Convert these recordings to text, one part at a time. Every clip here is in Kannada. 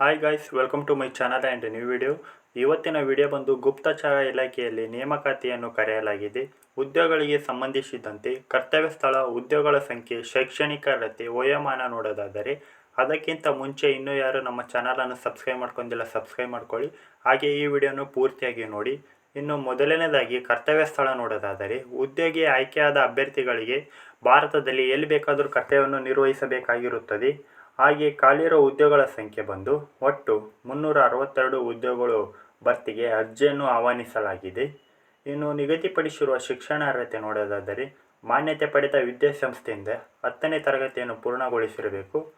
Hi guys welcome to my channel and new video ಇವತ್ತಿನ ವಿಡಿಯೋ ಬಂದು ಗುಪ್ತಚರ ಇಲಾಖೆಯಲ್ಲಿ ನೇಮಕಾತಿಯನ್ನು ಕರೆಯಲಾಗಿದೆ. ಉದ್ಯೋಗಗಳಿಗೆ ಸಂಬಂಧಿಸಿದಂತೆ ಕರ್ತವ್ಯ ಸ್ಥಳ, ಉದ್ಯೋಗಗಳ ಸಂಖ್ಯೆ, ಶೈಕ್ಷಣಿಕ ರತೆ ವಯೋಮಾನ ನೋಡೋದಾದರೆ ಅದಕ್ಕಿಂತ ಮುಂಚೆ ಇನ್ನೂ ಯಾರು ನಮ್ಮ ಚಾನಲನ್ನು ಸಬ್ಸ್ಕ್ರೈಬ್ ಮಾಡ್ಕೊಂಡಿಲ್ಲ ಸಬ್ಸ್ಕ್ರೈಬ್ ಮಾಡ್ಕೊಳ್ಳಿ. ಹಾಗೆ ಈ ವಿಡಿಯೋನು ಪೂರ್ತಿಯಾಗಿ ನೋಡಿ. ಇನ್ನು ಮೊದಲನೇದಾಗಿ ಕರ್ತವ್ಯ ಸ್ಥಳ ನೋಡೋದಾದರೆ ಉದ್ಯೋಗಿ ಆಯ್ಕೆಯಾದ ಅಭ್ಯರ್ಥಿಗಳಿಗೆ ಭಾರತದಲ್ಲಿ ಎಲ್ಲಿ ಬೇಕಾದರೂ ಕರ್ತವ್ಯವನ್ನು ನಿರ್ವಹಿಸಬೇಕಾಗಿರುತ್ತದೆ. ಹಾಗೆ ಖಾಲಿರೋ ಉದ್ಯೋಗಗಳ ಸಂಖ್ಯೆ ಬಂದು ಒಟ್ಟು ಮುನ್ನೂರ ಅರವತ್ತೆರಡು ಉದ್ಯೋಗಗಳು ಭರ್ತಿಗೆ ಅರ್ಜಿಯನ್ನು ಆಹ್ವಾನಿಸಲಾಗಿದೆ. ಇನ್ನು ನಿಗದಿಪಡಿಸಿರುವ ಶಿಕ್ಷಣ ಅರ್ಹತೆ ನೋಡೋದಾದರೆ ಮಾನ್ಯತೆ ಪಡೆದ ವಿದ್ಯಾಸಂಸ್ಥೆಯಿಂದ ಹತ್ತನೇ ತರಗತಿಯನ್ನು ಪೂರ್ಣಗೊಳಿಸಿರಬೇಕು.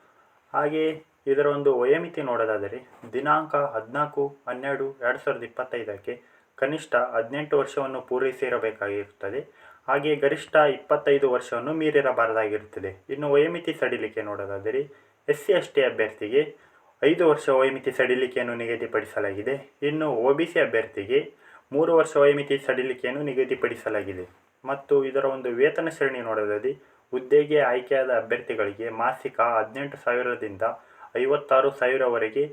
ಹಾಗೆ ಇದರ ಒಂದು ವಯೋಮಿತಿ ನೋಡೋದಾದರೆ ದಿನಾಂಕ ಹದಿನಾಲ್ಕು, ಹನ್ನೆರಡು, ಎರಡು ಸಾವಿರದ ಇಪ್ಪತ್ತೈದಕ್ಕೆ ಕನಿಷ್ಠ ಹದಿನೆಂಟು ವರ್ಷವನ್ನು ಪೂರೈಸಿರಬೇಕಾಗಿರುತ್ತದೆ. ಹಾಗೆ ಗರಿಷ್ಠ ಇಪ್ಪತ್ತೈದು ವರ್ಷವನ್ನು ಮೀರಿರಬಾರದಾಗಿರುತ್ತದೆ. ಇನ್ನು ವಯೋಮಿತಿ ಸಡಿಲಿಕೆ ನೋಡೋದಾದರೆ ಎಸ್ ಸಿ ಎಸ್ ಟಿ ಅಭ್ಯರ್ಥಿಗೆ ಐದು ವರ್ಷ ವಯೋಮಿತಿ ಸಡಿಲಿಕೆಯನ್ನು ನಿಗದಿಪಡಿಸಲಾಗಿದೆ. ಇನ್ನು ಒ ಬಿ ಸಿ ಅಭ್ಯರ್ಥಿಗೆ ಮೂರು ವರ್ಷ ವಯೋಮಿತಿ ಸಡಿಲಿಕೆಯನ್ನು ನಿಗದಿಪಡಿಸಲಾಗಿದೆ. ಮತ್ತು ಇದರ ಒಂದು ವೇತನ ಶ್ರೇಣಿ ನೋಡೋದಾದರೆ ಹುದ್ದೆಗೆ ಆಯ್ಕೆಯಾದ ಅಭ್ಯರ್ಥಿಗಳಿಗೆ ಮಾಸಿಕ ಹದಿನೆಂಟು ಸಾವಿರದಿಂದ ಐವತ್ತಾರು ಸಾವಿರವರೆಗೆ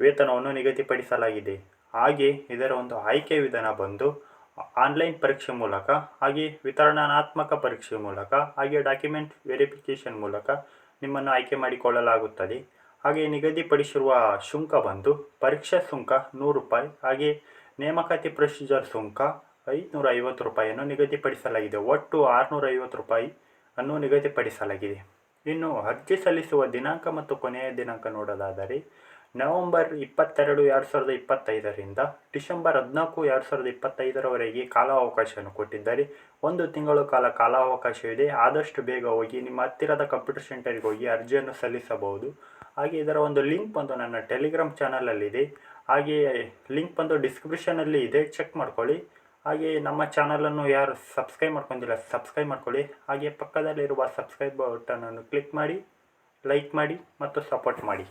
ವೇತನವನ್ನು ನಿಗದಿಪಡಿಸಲಾಗಿದೆ. ಹಾಗೆ ಇದರ ಒಂದು ಆಯ್ಕೆ ವಿಧಾನ ಬಂದು ಆನ್ಲೈನ್ ಪರೀಕ್ಷೆ ಮೂಲಕ, ಹಾಗೆ ವಿತರಣಾತ್ಮಕ ಪರೀಕ್ಷೆ ಮೂಲಕ, ಹಾಗೆ ಡಾಕ್ಯುಮೆಂಟ್ ವೆರಿಫಿಕೇಷನ್ ಮೂಲಕ ನಿಮ್ಮನ್ನು ಆಯ್ಕೆ ಮಾಡಿಕೊಳ್ಳಲಾಗುತ್ತದೆ. ಹಾಗೆ ನಿಗದಿಪಡಿಸಿರುವ ಶುಂಕ ಬಂದು ಪರೀಕ್ಷಾ ಶುಲ್ಕ ನೂರು ರೂಪಾಯಿ, ಹಾಗೆ ನೇಮಕಾತಿ ಪ್ರೊಸೀಜರ್ ಶುಲ್ಕ ಐದುನೂರ ಐವತ್ತು ರೂಪಾಯಿಯನ್ನು ನಿಗದಿಪಡಿಸಲಾಗಿದೆ. ಒಟ್ಟು ಆರುನೂರ ಐವತ್ತು ರೂಪಾಯಿ ಅನ್ನು ನಿಗದಿಪಡಿಸಲಾಗಿದೆ. ಇನ್ನು ಅರ್ಜಿ ಸಲ್ಲಿಸುವ ದಿನಾಂಕ ಮತ್ತು ಕೊನೆಯ ದಿನಾಂಕ ನೋಡೋದಾದರೆ ನವೆಂಬರ್ ಇಪ್ಪತ್ತೆರಡು ಎರಡು ಸಾವಿರದ ಇಪ್ಪತ್ತೈದರಿಂದ ಡಿಸೆಂಬರ್ ಹದಿನಾಲ್ಕು ಎರಡು ಸಾವಿರದ ಇಪ್ಪತ್ತೈದರವರೆಗೆ ಕಾಲಾವಕಾಶವನ್ನು ಕೊಟ್ಟಿದ್ದಾರೆ. ಒಂದು ತಿಂಗಳು ಕಾಲ ಕಾಲಾವಕಾಶವಿದೆ. ಆದಷ್ಟು ಬೇಗ ಹೋಗಿ ನಿಮ್ಮ ಹತ್ತಿರದ ಕಂಪ್ಯೂಟರ್ ಸೆಂಟರ್ಗೆ ಹೋಗಿ ಅರ್ಜಿಯನ್ನು ಸಲ್ಲಿಸಬಹುದು. ಹಾಗೆ ಇದರ ಒಂದು ಲಿಂಕ್ ಬಂದು ನನ್ನ ಟೆಲಿಗ್ರಾಮ್ ಚಾನಲಲ್ಲಿದೆ. ಹಾಗೆಯೇ ಲಿಂಕ್ ಬಂದು ಡಿಸ್ಕ್ರಿಪ್ಷನಲ್ಲಿ ಇದೆ. ಚೆಕ್ ಮಾಡ್ಕೊಳ್ಳಿ. ಹಾಗೆ ನಮ್ಮ ಚಾನಲನ್ನು ಯಾರು ಸಬ್ಸ್ಕ್ರೈಬ್ ಮಾಡ್ಕೊಂಡಿಲ್ಲ, ಸಬ್ಸ್ಕ್ರೈಬ್ ಮಾಡ್ಕೊಳ್ಳಿ. ಹಾಗೆ ಪಕ್ಕದಲ್ಲಿರುವ ಸಬ್ಸ್ಕ್ರೈಬ್ ಬಟನನ್ನು ಕ್ಲಿಕ್ ಮಾಡಿ, ಲೈಕ್ ಮಾಡಿ ಮತ್ತು ಸಪೋರ್ಟ್ ಮಾಡಿ.